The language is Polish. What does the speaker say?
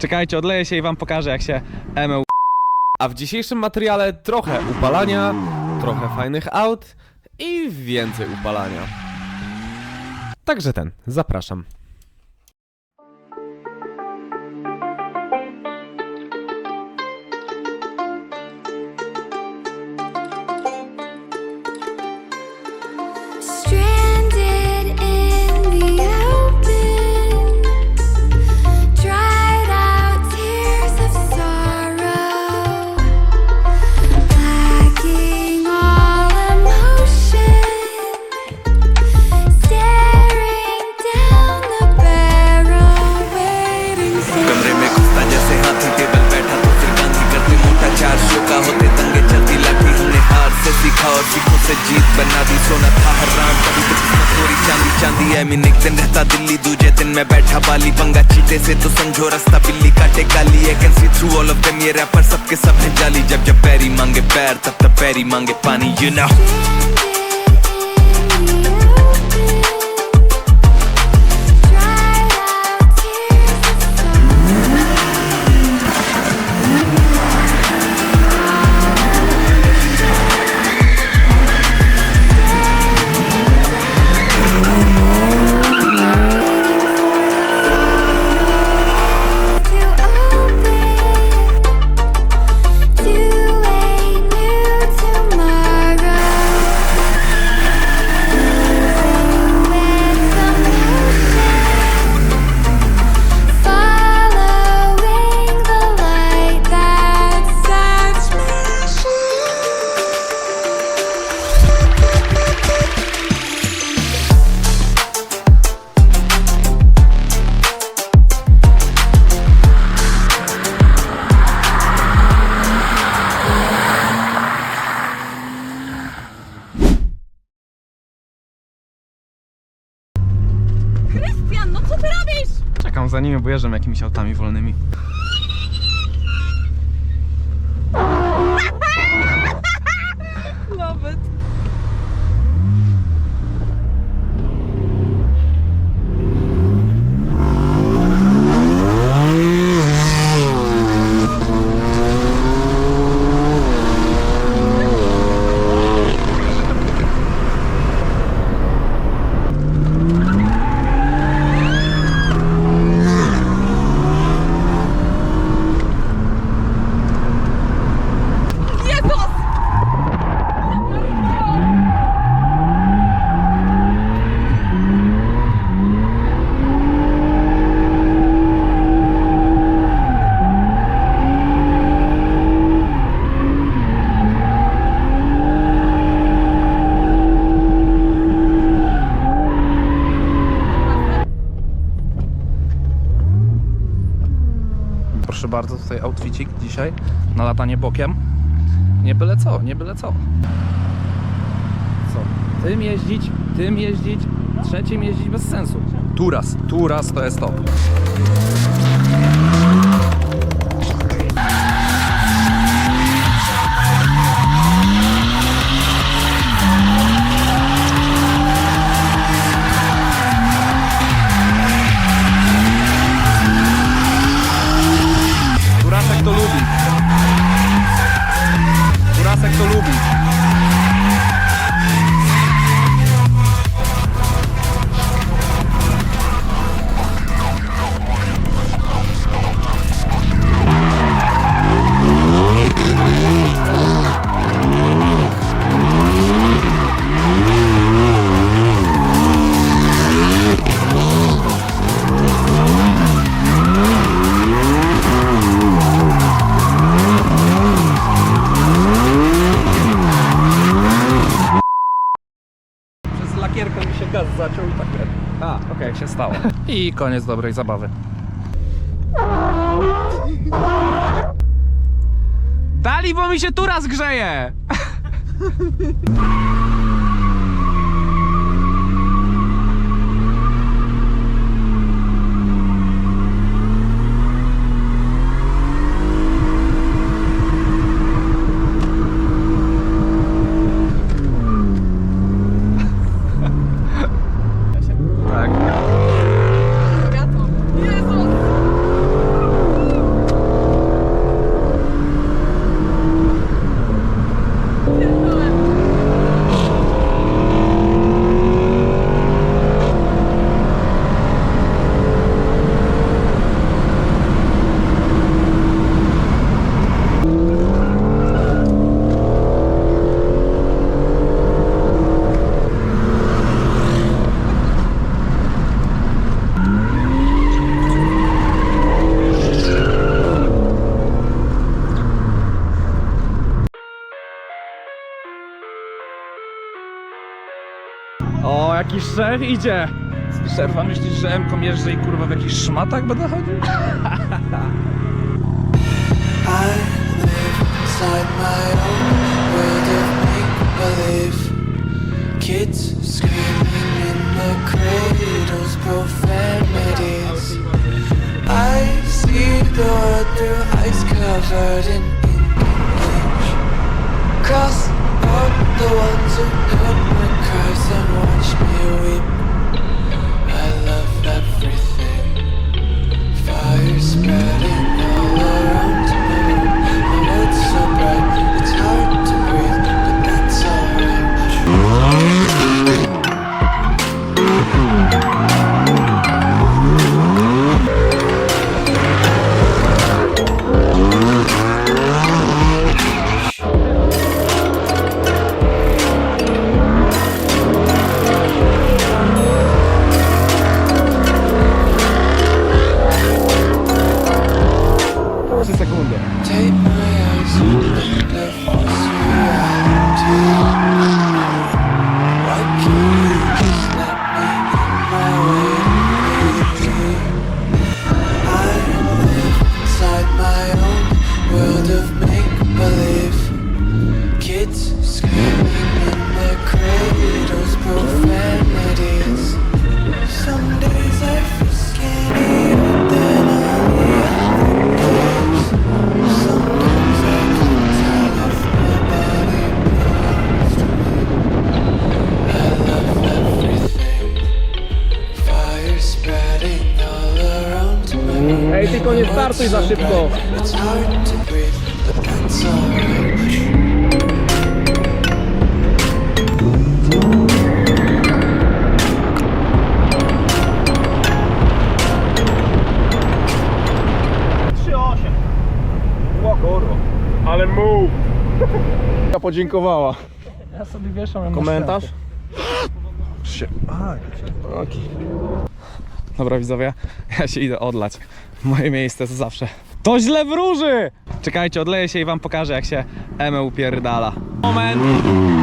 Czekajcie, odleję się i wam pokażę jak się emeł A w dzisiejszym materiale trochę upalania, trochę fajnych aut i więcej upalania. Także ten, zapraszam. सोना था हराम कभी तो किस्मत थोड़ी चांदी चांदी है। मीन एक दिन रहता दिल्ली, दूजे दिन मैं बैठा बाली। पंगा चीते से तो समझो रास्ता बिल्ली काटे काली। I can see through all of them ये रैपर सबके सब है जाली। जब जब पैरी मांगे पैर, तब तब पैरी मांगे पानी you know Following Czekam za nimi, bo jakimiś autami wolnymi. Bardzo, tutaj outficik dzisiaj na latanie bokiem. Nie byle co, nie byle co. Co? Tym jeździć, tym jeździć, trzecim jeździć bez sensu. Tu raz, tu raz to jest to. I koniec dobrej zabawy. Dali, bo mi się tu raz Jaki szef idzie! Szefa, myślisz, że M-kom jeżdżę i kurwa w jakichś szmatach będę chodził? I live inside my own world of make-believe Kids screaming in the cradles, profanities I see the world through ice covered in nie startuj za szybko. Ale move! podziękowała. Ja sobie wieszam ją na Komentarz? ścianę. Dobra widzowie, ja się idę odlać. Moje miejsce to zawsze. To źle wróży! Czekajcie, odleję się i wam pokażę jak się Eme upierdala. Moment!